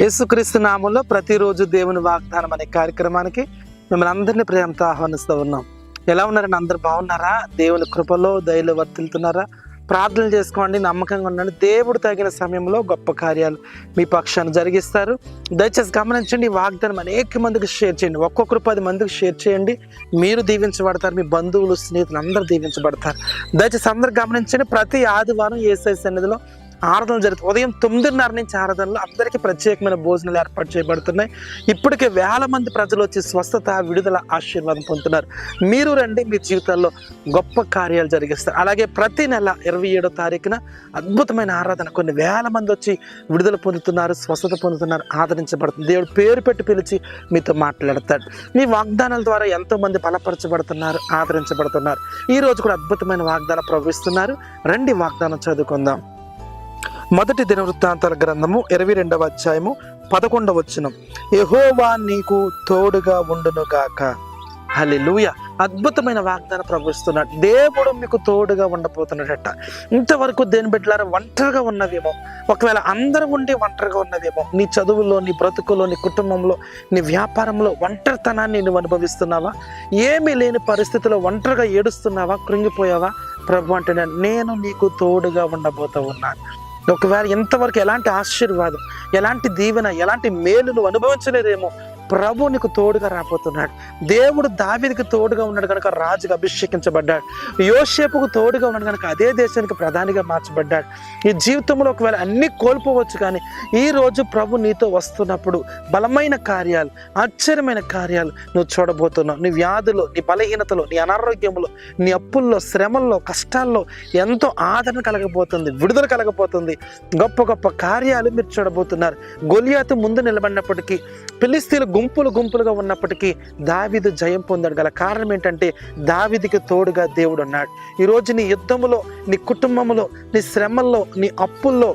యేసుక్రీస్తు నామంలో ప్రతిరోజు దేవుని వాగ్దానం అనే కార్యక్రమానికి మిమ్మల్ని అందరినీ ప్రేమతో ఆహ్వానిస్తూ ఉన్నాం. ఎలా ఉన్నారండి? అందరు బాగున్నారా? దేవుని కృపలో దయలో వర్తిల్తున్నారా ప్రార్థన చేసుకోండి నమ్మకంగా ఉండండి. దేవుడు తగిన సమయంలో గొప్ప కార్యాలు మీ పక్షాన్ని జరిగిస్తారు. దయచేసి గమనించండి వాగ్దానం అనేక మందికి షేర్ చేయండి. ఒక్కొక్కరు పది మందికి షేర్ చేయండి. మీరు దీవించబడతారు మీ బంధువులు స్నేహితులు అందరూ దీవించబడతారు. దయచేసి అందరు గమనించండి ప్రతి ఆదివారం ఏసై సన్నిధిలో ఆరాధన జరుగుతుంది. ఉదయం తొమ్మిదిన్నర నుంచి ఆరాధనలు అందరికీ ప్రత్యేకమైన భోజనాలు ఏర్పాటు చేయబడుతున్నాయి. ఇప్పటికే వేల మంది ప్రజలు వచ్చి స్వస్థత విడుదల ఆశీర్వాదం పొందుతున్నారు. మీరు రండి మీ జీవితాల్లో గొప్ప కార్యాలు జరిగిస్తారు అలాగే ప్రతి నెల ఇరవై ఏడో తారీఖున అద్భుతమైన ఆరాధన కొన్ని వేల మంది వచ్చి విడుదల పొందుతున్నారు స్వస్థత పొందుతున్నారు ఆదరించబడుతుంది. దేవుడు పేరు పెట్టి పిలిచి మీతో మాట్లాడతాడు. మీ వాగ్దానాల ద్వారా ఎంతోమంది బలపరచబడుతున్నారు ఆదరించబడుతున్నారు. ఈ రోజు కూడా అద్భుతమైన వాగ్దానం ప్రవహిస్తున్నారు. రండి వాగ్దానం చదువుకుందాం. మొదటి దినవృత్తాంతాల గ్రంథము ఇరవై రెండవ అధ్యాయము పదకొండవ వచ్చినం యహోవా నీకు తోడుగా ఉండును గాక. అద్భుతమైన వాగ్దానం ప్రవహిస్తున్నాడు దేవుడు మీకు తోడుగా ఉండబోతున్నాడట. ఇంతవరకు దేని బిడ్డలారా ఒంటరిగా ఉన్నవేమో. ఒకవేళ అందరం ఉండి ఒంటరిగా ఉన్నవేమో. నీ చదువులో నీ బ్రతుకులో నీ కుటుంబంలో నీ వ్యాపారంలో ఒంటరితనాన్ని నువ్వు అనుభవిస్తున్నావా? ఏమీ లేని పరిస్థితిలో ఒంటరిగా ఏడుస్తున్నావా? కృంగిపోయావా? ప్రభు అంటే నేను నీకు తోడుగా ఉండబోతూ ఉన్నాను. ఒకవేళ ఇంతవరకు ఎలాంటి ఆశీర్వాదం ఎలాంటి దీవెన ఎలాంటి మేలు నువ్వు అనుభవించలేదేమో ప్రభు నీకు తోడుగా రాబోతున్నాడు. దేవుడు దావిదికి తోడుగా ఉన్నాడు కనుక రాజుగా అభిషేకించబడ్డాడు. యోషేపుకు తోడుగా ఉన్నాడు కనుక అదే దేశానికి ప్రధానిగా మార్చబడ్డాడు. ఈ జీవితంలో ఒకవేళ అన్ని కోల్పోవచ్చు కానీ ఈ రోజు ప్రభు నీతో వస్తున్నప్పుడు బలమైన కార్యాలు ఆశ్చర్యమైన కార్యాలు నువ్వు చూడబోతున్నావు. నీ వ్యాధులు నీ బలహీనతలో నీ అనారోగ్యంలో నీ అప్పుల్లో శ్రమల్లో కష్టాల్లో ఎంతో ఆదరణ కలగబోతుంది విడుదల కలగబోతుంది. గొప్ప గొప్ప కార్యాలు మీరు చూడబోతున్నారు. గొలియాతు ముందు నిలబడినప్పటికీ పిలిస్తీలు గుంపులు గుంపులుగా ఉన్నప్పటికీ దావిదు జయం పొందాడు గల కారణం ఏంటంటే దావిదికి తోడుగా దేవుడు ఉన్నాడు. ఈరోజు నీ యుద్ధములో నీ కుటుంబంలో నీ శ్రమల్లో నీ అప్పుల్లో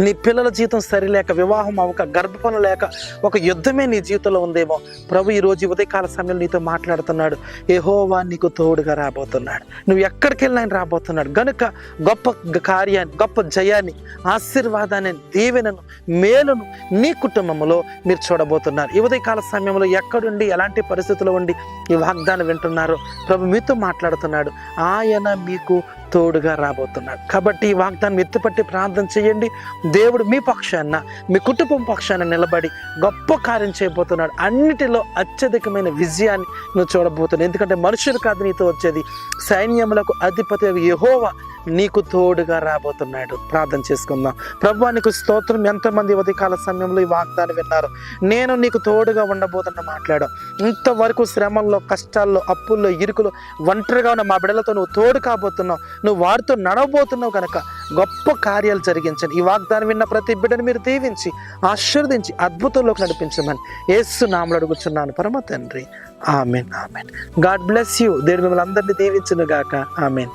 నీ పిల్లల జీవితం సరిలేక వివాహం అవ్వక గర్భఫలం లేక ఒక యుద్ధమే నీ జీవితంలో ఉందేమో. ప్రభు ఈ రోజు ఉదయకాల సమయంలో నీతో మాట్లాడుతున్నాడు. ఏహోవా నీకు తోడుగా రాబోతున్నాడు. నువ్వు ఎక్కడికి వెళ్ళినా ఆయన రాబోతున్నాడు. గనుక గొప్ప కార్యాన్ని గొప్ప జయాన్ని ఆశీర్వాదాన్ని దీవెనను మేలును నీ కుటుంబంలో మీరు చూడబోతున్నారు. ఈ ఉదయకాల సమయంలో ఎక్కడుండి ఎలాంటి పరిస్థితుల్లో ఉండి ఈ వాగ్దానం వింటున్నారో ప్రభు మీతో మాట్లాడుతున్నాడు. ఆయన మీకు తోడుగా రాబోతున్నాడు. కాబట్టి ఈ వాగ్దానం ఎత్తుపట్టి ప్రార్థన చేయండి. దేవుడు మీ పక్షాన మీ కుటుంబం పక్షాన నిలబడి గొప్ప కార్యం చేయబోతున్నాడు. అన్నిటిలో అత్యధికమైన విజయాన్ని నువ్వు చూడబోతున్నావు. ఎందుకంటే మనుషులు కాదు నీతో వచ్చేది. సైన్యములకు అధిపతి యహోవా నీకు తోడుగా రాబోతున్నాడు. ప్రార్థన చేసుకుందాం. ప్రభు నీకు స్తోత్రం. ఎంతమంది ఉదయకాల సమయంలో ఈ వాగ్దానం విన్నారు. నేను నీకు తోడుగా ఉండబోతున్న మాట్లాడు. ఇంతవరకు శ్రమల్లో కష్టాల్లో అప్పుల్లో ఇరుకులో ఒంటరిగా ఉన్న మా బిడ్డలతో నువ్వు తోడు కాబోతున్నావు. నువ్వు వారితో నడవబోతున్నావు కనుక గొప్ప కార్యాలు జరిగించండి. ఈ వాగ్దానం విన్న ప్రతి బిడ్డను మీరు దీవించి ఆశీర్వదించి అద్భుతంలోకి నడిపించమని ఏసు నామలు అడుగుచున్నాను. పరమ తండ్రి. Amen amen. God bless you. దేవుడు మిమ్మల్ని అందరినీ దీవించును గాక ఆమెన్.